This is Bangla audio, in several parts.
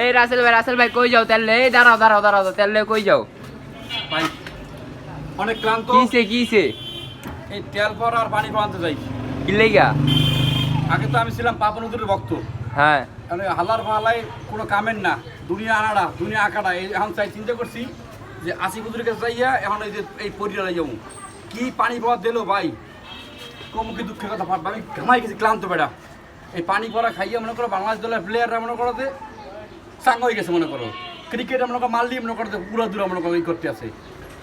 এই রাসেল ভাই রাসেল ভাই কই যাও? তেলে এই দাঁড়াও দাঁড়াও দাঁড়াও তেলে কই যাও? ভাই অনেক ক্লান্ত। কিসে কিসে এই তেল পর আর পানি পাওয়াতে যাই কি লেগা? আগে তো আমি ছিলাম পাপন উদুরের ভক্ত। হ্যাঁ। মানে হালার ফালাই কোনো কামের না। দুনিয়া আনাড়া দুনিয়া আঁকাড়া। এই এখন চাই চিন্তা করছি যে আশি কুদুরের কাছে যাইয়া এখন এই যে এই পরিয়ারা যাব। কি পানি পাওয়া দিল ভাই? কমুখী দুঃখের কথা ভাববা আমি ঘামাই গেছি ক্লান্ত বেড়া। এই পানি পড়া খাইয়া মনে করো বাংলাদেশ দলের প্লেয়াররা মনে করো যে সাঙ্গ হয়ে গেছে মনে করো। ক্রিকেটে করো মারলি মনে করো যে পুরা দূরা মনে করো করতে আছে।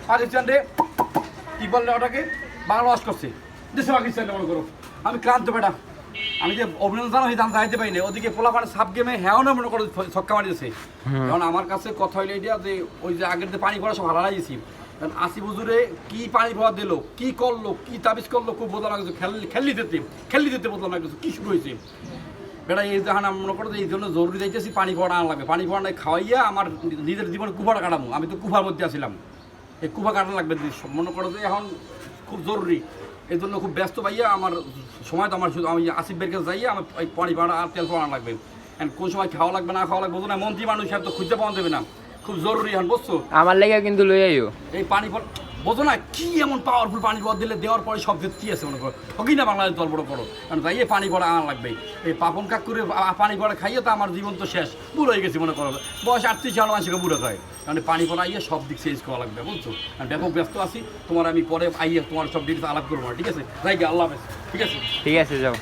পাকিস্তান রে কি বললে ওটাকে? বাংলা ওয়াশ করছে। দেশে পাকিস্তান মনে করো। আমি ক্লান্ত বেটা। আমি যে অভিনন্দন জানো দাম যাইতে পারি না। ওদিকে পোলাপান সাব গেমে হ্যাঁ মনে করো ছক্কা মারিয়েছে কারণ আমার কাছে কথা হইলে এটা যে ওই যে আগের যে পানি পড়া সব হারা দিয়েছি কারণ আসি বুজুরে কি পানি পড়া দিল কি করল কি তাবিজ করল খুব বোঝা লাগছে খেললি খেললি দিতে খেললি দিতে বোঝা লাগছে কি শুরু হয়েছে? বেটা এই আমি মনে করো যে এই জন্য জরুরি যাইতেছি পানি পড়া আনা লাগবে। পানি পড়া খাওয়াইয়া আমার নিজের জীবনে কুফাটা কাটাবো আমি তো কুফার মধ্যে আসছিলাম এই কুফা কাটা লাগবে মনে করো যে এখন খুব জরুরি। এই জন্য খুব ব্যস্ত পাইয়া আমার সময় তো আমার শুধু আমি আসিফ বের কাছে যাইয়া আমার এই পানি পাড়া আর তেল পাড়া লাগবে। এখন কোন সময় খাওয়া লাগবে না খাওয়া লাগবে না মন্ত্রী মানুষ তো খুঁজতে পাওয়া যাবে না। খুব জরুরি এখন বুঝছ? আমার লেগে কিন্তু লই আইও। এই পানি বোঝো না, কি এমন পাওয়ারফুল পানি পর দিলে দেওয়ার পরে সব কি আছে মনে করো? ঠকি না বাংলাদেশ দল, বড় করো কারণ তাই পানি পড়া আনা লাগবে। এই পাপন কাক করে পানি পড়া খাইয়ে তো আমার জীবন তো শেষ। বুড়ো হয়ে গেছে মনে করো। বয়স আটত্রিশ সাল মানুষকে বুড়ো হয় কারণ পানি পড়া আইয়ে সব দিক চেঞ্জ করা লাগবে, বুঝছ? আমি ব্যাপক ব্যস্ত আছি, তোমার আমি পরে আইয়ে তোমার সব ডিটেলস আলাপ করব ঠিক আছে? যাই আল্লাহ ঠিক আছে? ঠিক আছে, যাও।